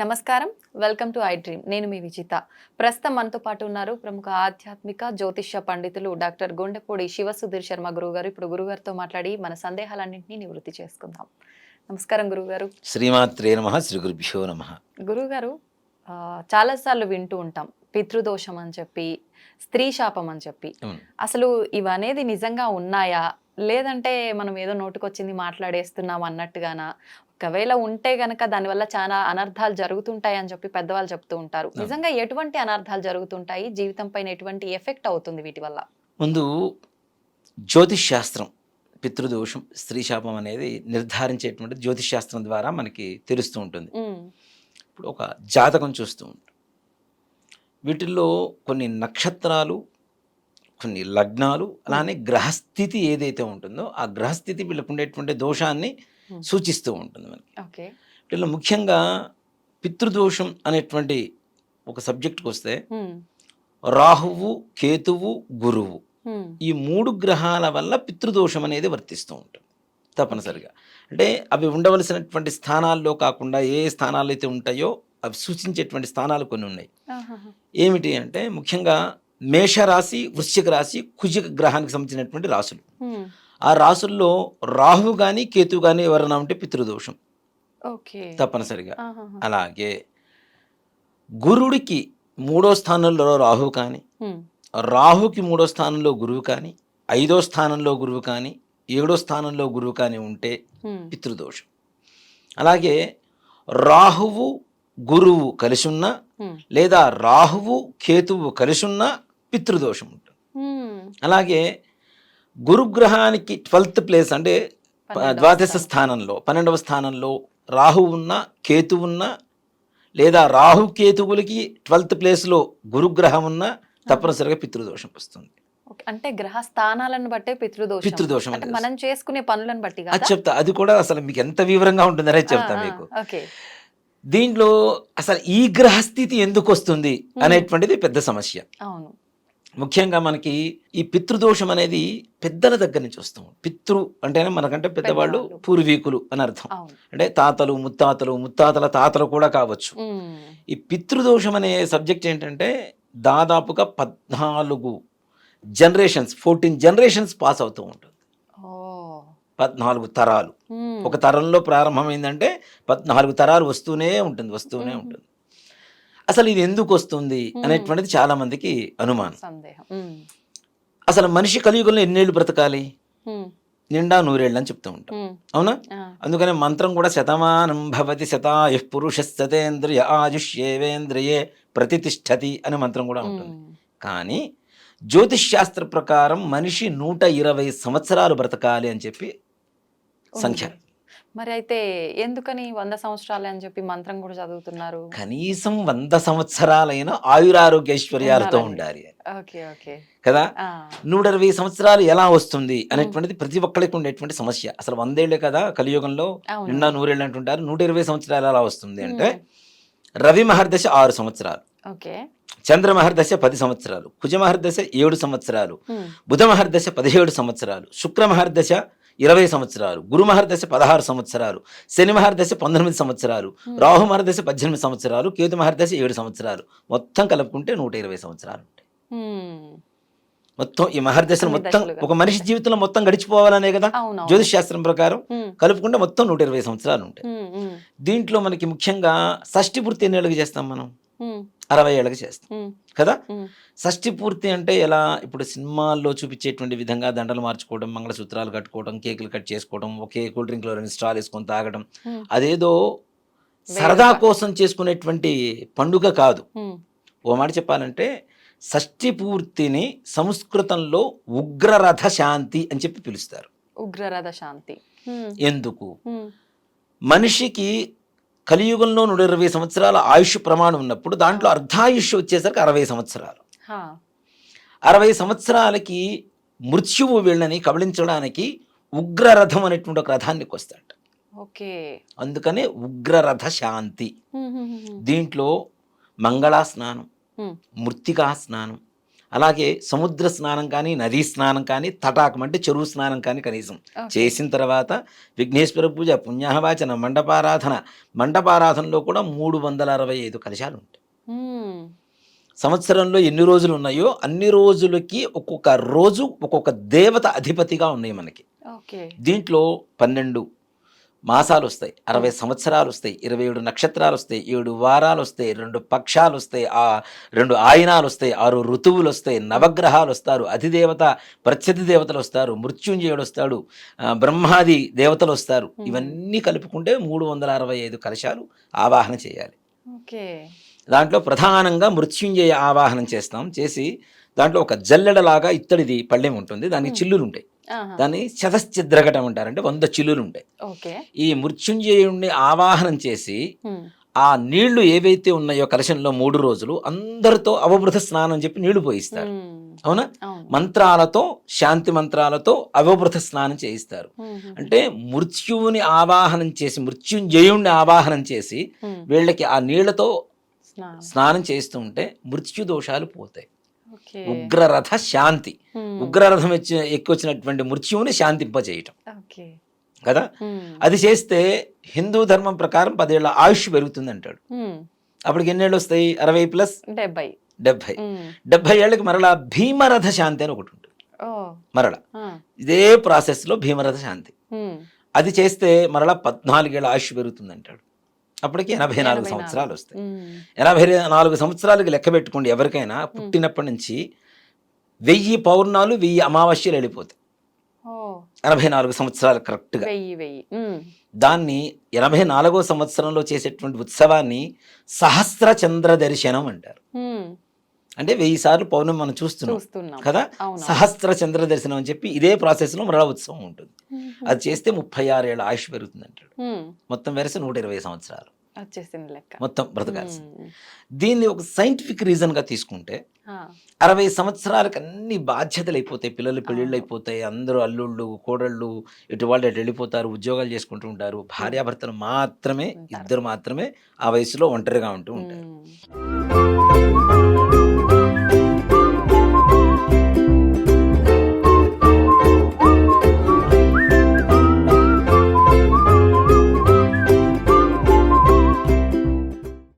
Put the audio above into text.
నమస్కారం. Welcome to I dream. నేను మీ విజిత. ప్రస్తుతం మనతో పాటు ఉన్నారు ప్రముఖ ఆధ్యాత్మిక జ్యోతిష్య పండితులు డాక్టర్ గుండెపూడి శివ సుధీర్ శర్మ గురుగారు ఇప్పుడు గురుగారితో మాట్లాడి మన సందేహాలన్నింటినీ నివృత్తి చేసుకుందాం. నమస్కారం గురుగారు శ్రీమాత్రే నమ శ్రీ గురుభ్యో నమ. గురుగారు చాలాసార్లు వింటూ ఉంటాం. పితృదోషం అని చెప్పి స్త్రీ శాపం అని చెప్పి. అసలు ఇవనేది నిజంగా ఉన్నాయా? లేదంటే మనం ఏదో నోటుకొచ్చింది మాట్లాడేస్తున్నాం అన్నట్టుగానా? ఒకవేళ ఉంటే గనక దానివల్ల చాలా అనర్థాలు జరుగుతుంటాయి అని చెప్పి పెద్దవాళ్ళు చెప్తూ ఉంటారు. నిజంగా ఎటువంటి అనర్థాలు జరుగుతుంటాయి? జీవితం పైన ఎటువంటి ఎఫెక్ట్ అవుతుంది వీటి వల్ల? ముందు జ్యోతిష్ శాస్త్రం పితృదోషం స్త్రీ శాపం అనేది నిర్ధారించేటువంటి జ్యోతిష్ శాస్త్రం ద్వారా మనకి తెలుస్తూ ఉంటుంది. ఇప్పుడు ఒక జాతకం చూస్తూ ఉంటాం. వీటిల్లో కొన్ని నక్షత్రాలు కొన్ని లగ్నాలు అలానే గ్రహస్థితి ఏదైతే ఉంటుందో ఆ గ్రహస్థితి వీళ్ళకు ఉండేటువంటి దోషాన్ని. సూచిస్తూ ఉంటుంది మనకి. వీటిలో ముఖ్యంగా పితృదోషం అనేటువంటి ఒక సబ్జెక్ట్కి వస్తే రాహువు కేతువు గురువు ఈ మూడు గ్రహాల వల్ల పితృదోషం అనేది వర్తిస్తూ ఉంటుంది తప్పనిసరిగా. అంటే అవి ఉండవలసినటువంటి స్థానాల్లో కాకుండా ఏ స్థానాలు అయితే ఉంటాయో అవి సూచించేటువంటి స్థానాలు కొన్ని ఉన్నాయి. ఏమిటి అంటే ముఖ్యంగా మేషరాశి వృశ్చిక రాశి కుజిక గ్రహానికి సంబంధించినటువంటి రాశులు. ఉమ్, ఆ రాసుల్లో రాహు కానీ కేతు కానీ ఎవరైనా ఉంటే పితృదోషం. ఓకే. తప్పనిసరిగా. అలాగే గురుడికి మూడో స్థానంలో రాహు కానీ రాహుకి మూడో స్థానంలో గురువు కానీ ఐదో స్థానంలో గురువు కానీ ఏడో స్థానంలో గురువు కానీ ఉంటే పితృదోషం. అలాగే రాహువు గురువు కలిసి ఉన్న లేదా రాహువు కేతువు కలిసి ఉన్న పితృదోషం ఉంటుంది. అలాగే గురుగ్రహానికి ట్వెల్త్ ప్లేస్ అంటే ద్వాదశ స్థానం. స్థానంలో పన్నెండవ స్థానంలో రాహు ఉన్న కేతు ఉన్న లేదా రాహు కేతువులకి ట్వెల్త్ ప్లేస్లో గురుగ్రహం ఉన్న తప్పనిసరిగా పితృదోషం వస్తుంది. అంటే గ్రహ స్థానాలను బట్టే పితృదోషం. పితృదోషం అంటే మనం చేసుకునే పనులను బట్టి అది చెప్తా. అది కూడా అసలు మీకు ఎంత వివరంగా ఉంటుందనే చెప్తా మీకు. దీంట్లో అసలు ఈ గ్రహస్థితి ఎందుకు వస్తుంది అనేటువంటిది పెద్ద సమస్య. అవును. ముఖ్యంగా మనకి ఈ పితృదోషం అనేది పెద్దల దగ్గర నుంచి వస్తాం పితృ అంటేనే మనకంటే పెద్దవాళ్ళు. పూర్వీకులు అని అర్థం. అంటే తాతలు ముత్తాతలు ముత్తాతల తాతలు కూడా కావచ్చు. ఈ పితృదోషం అనే సబ్జెక్ట్ ఏంటంటే దాదాపుగా పద్నాలుగు జనరేషన్స్ ఫోర్టీన్ జనరేషన్స్ పాస్ అవుతూ ఉంటుంది. పద్నాలుగు తరాలు. ఒక తరంలో ప్రారంభమైందంటే పద్నాలుగు తరాలు వస్తూనే ఉంటుంది వస్తూనే. ఉంటుంది. అసలు ఇది ఎందుకు వస్తుంది అనేటువంటిది చాలా మందికి అనుమానం. అసలు మనిషి కలియుగంలో ఎన్నేళ్ళు బ్రతకాలి? నిండా నూరేళ్ళు అని చెప్తూ ఉంటాం. అవునా? అందుకనే మంత్రం కూడా శతమానం భవతి శతాయు పురుష సతేంద్రియ ఆయుష్యేవేంద్రియే ప్రతిష్టతి అనే మంత్రం కూడా ఉంటుంది. కానీ జ్యోతిష్ శాస్త్ర ప్రకారం మనిషి నూట ఇరవై సంవత్సరాలు బ్రతకాలి అని చెప్పి సంఖ్య. మరి అయితే ఎందుకని వంద సంవత్సరాలు అని చెప్పి మంత్రం కూడా చదువుతున్నారు? కనీసం వంద సంవత్సరాలైన ఆయురారోగ్యైశ్వర్యాలతో. ఉండాలి ఓకే ఓకే. కదా? నూట ఇరవై సంవత్సరాలు ఎలా వస్తుంది అనేటువంటిది ప్రతి ఒక్కరికి ఉండేటువంటి సమస్య. అసలు వందేళ్ళే కదా కలియుగంలో. నిండా నూరేళ్ళు అంటుంటారు. నూట ఇరవై సంవత్సరాలు ఎలా వస్తుంది అంటే రవి మహర్దశ ఆరు సంవత్సరాలు. ఓకే. చంద్ర మహర్దశ పది సంవత్సరాలు. కుజ మహర్దశ ఏడు సంవత్సరాలు. బుధ మహర్దశ పదిహేడు సంవత్సరాలు. శుక్ర మహర్దశ ఇరవై సంవత్సరాలు. గురు మహర్దశ పదహారు సంవత్సరాలు. శని మహర్దశ పంతొమ్మిది సంవత్సరాలు. రాహు మహర్దశ పద్దెనిమిది సంవత్సరాలు. కేతు మహర్దశ ఏడు సంవత్సరాలు. మొత్తం కలుపుకుంటే నూట ఇరవై సంవత్సరాలు ఉంటాయి. మొత్తం ఈ మహర్దశలు అన్ని మొత్తం. ఒక మనిషి జీవితంలో మొత్తం గడిచిపోవాలనే కదా? జ్యోతిష్ శాస్త్రం ప్రకారం కలుపుకుంటే మొత్తం నూట ఇరవై సంవత్సరాలు ఉంటాయి. దీంట్లో మనకి ముఖ్యంగా షష్ఠి పూర్తి ఎన్ని ఏళ్ళకి చేస్తాం మనం? అరవై ఏళ్ళకి చేస్తాం. కదా? షష్ఠి పూర్తి అంటే ఎలా? ఇప్పుడు సినిమాల్లో చూపించేటువంటి విధంగా దండలు మార్చుకోవడం మంగళసూత్రాలు కట్టుకోవడం కేకులు కట్ చేసుకోవడం ఒకే కూల్ డ్రింక్లో రెండు స్ట్రాల్ వేసుకొని తాగడం అదేదో సరదా కోసం చేసుకునేటువంటి పండుగ కాదు. ఓ మాట చెప్పాలంటే షష్ఠి పూర్తిని సంస్కృతంలో ఉగ్రరథ శాంతి అని చెప్పి పిలుస్తారు. ఉగ్రరథ శాంతి. ఎందుకు? మనిషికి కలియుగంలో నూట ఇరవై సంవత్సరాల ఆయుష్ ప్రమాణం ఉన్నప్పుడు దాంట్లో అర్ధాయుష్ వచ్చేసరికి అరవై సంవత్సరాలు. అరవై సంవత్సరాలకి మృత్యువు వీళ్ళని కబళించడానికి ఉగ్రరథం అనేటువంటి ఒక రథానికి వస్తాడు ఓకే. అందుకనే ఉగ్రరథ శాంతి. దీంట్లో మంగళా స్నానం ఉమ్, మృత్తికా స్నానం అలాగే సముద్ర స్నానం కానీ నదీ స్నానం కానీ తటాకం అంటే చెరువు స్నానం కానీ కనీసం. చేసిన తర్వాత విఘ్నేశ్వర పూజ పుణ్యాహవాచన మండపారాధన. మండపారాధనలో కూడా మూడు వందల అరవై ఐదు కలశాలు ఉంటాయి. సంవత్సరంలో ఎన్ని రోజులు ఉన్నాయో అన్ని రోజులకి ఒక్కొక్క రోజు ఒక్కొక్క దేవత అధిపతిగా ఉన్నాయి మనకి. దీంట్లో పన్నెండు మాసాలు వస్తాయి అరవై సంవత్సరాలు వస్తాయి ఇరవై ఏడు నక్షత్రాలు వస్తాయి ఏడు వారాలు వస్తాయి రెండు పక్షాలు వస్తాయి ఆ రెండు ఆయనాలు వస్తాయి ఆరు ఋతువులు వస్తాయి నవగ్రహాలు వస్తారు అధిదేవత ప్రత్యధి దేవతలు వస్తారు మృత్యుంజయుడు వస్తాడు బ్రహ్మాది దేవతలు వస్తారు. ఇవన్నీ కలుపుకుంటే మూడు వందల అరవై ఐదు కలశాలు ఆవాహన చేయాలి. ఓకే. దాంట్లో ప్రధానంగా మృత్యుంజయ ఆవాహనం చేస్తాం. చేసి దాంట్లో ఒక జల్లెడలాగా ఇత్తడిది పళ్ళెం ఉంటుంది. దానికి. చిల్లులు ఉంటాయి. దాన్ని చతశ్చిద్రఘటం అంటారు అంటే వంద చిల్లులు ఉంటాయి ఓకే ఈ మృత్యుంజయుణ్ణి ఆవాహనం చేసి. ఆ నీళ్ళు ఏవైతే ఉన్నాయో కలశంలో మూడు రోజులు అందరితో అవబృత స్నానం చెప్పి నీళ్ళు పోయిస్తారు. అవునా మంత్రాలతో శాంతి మంత్రాలతో అవబృత స్నానం చేయిస్తారు. అంటే మృత్యువుని ఆవాహనం చేసి మృత్యుంజయుణ్ణి ఆవాహనం చేసి. వీళ్ళకి ఆ నీళ్ళతో స్నానం. చేస్తూ ఉంటే మృత్యు దోషాలు పోతాయి ఉగ్రరథ శాంతి. ఉగ్రరథం వచ్చి ఎక్కువచ్చినటువంటి మృత్యువుని శాంతింపజేయటం. కదా. అది చేస్తే హిందూ ధర్మం ప్రకారం పదేళ్ళ ఆయుష్ పెరుగుతుంది అంటాడు. అప్పటికి ఎన్నేళ్ళు వస్తాయి? అరవై ప్లస్? డెబ్బై. డెబ్భై మ్మ్. డెబ్భై ఏళ్ళకి మరలా భీమరథ శాంతి అని ఒకటి ఉంటుంది. మరల. ఇదే ప్రాసెస్లో భీమరథ శాంతి. అది చేస్తే మరలా పద్నాలుగేళ్ళ ఆయుష్ పెరుగుతుంది అంటాడు అప్పటికి ఎనభై నాలుగు సంవత్సరాలు. వస్తాయి. ఎనభై నాలుగు సంవత్సరాలకి లెక్క పెట్టుకోండి ఎవరికైనా పుట్టినప్పటి నుంచి వెయ్యి పౌర్ణాలు వెయ్యి అమావాస్యలు వెళ్ళిపోతాయి ఎనభై నాలుగు సంవత్సరాలు కరెక్ట్గా. దాన్ని ఎనభై నాలుగో సంవత్సరంలో చేసేటువంటి ఉత్సవాన్ని సహస్ర చంద్ర దర్శనం అంటారు. అంటే వెయ్యి సార్లు పౌర్ణమి మనం చూస్తున్నాం కదా సహస్ర చంద్ర దర్శనం అని చెప్పి ఇదే ప్రాసెస్లో మరలా ఉత్సవం ఉంటుంది. అది చేస్తే ముప్పై ఆరు ఏళ్ళ ఆయుష్ పెరుగుతుంది అంటాడు. మొత్తం వెరసి నూట ఇరవై సంవత్సరాలు మొత్తం బ్రతకాల్సింది. దీన్ని ఒక సైంటిఫిక్ రీజన్గా తీసుకుంటే. అరవై సంవత్సరాలకు అన్ని బాధ్యతలు అయిపోతాయి పిల్లలు పెళ్ళిళ్ళు. అయిపోతాయి అందరూ అల్లుళ్ళు కోడళ్ళు ఇటు వాళ్ళు అటు వెళ్ళిపోతారు ఉద్యోగాలు చేసుకుంటూ ఉంటారు భార్యాభర్తలు మాత్రమే. ఇద్దరు మాత్రమే ఆ వయసులో ఒంటరిగా ఉంటూ ఉంటారు.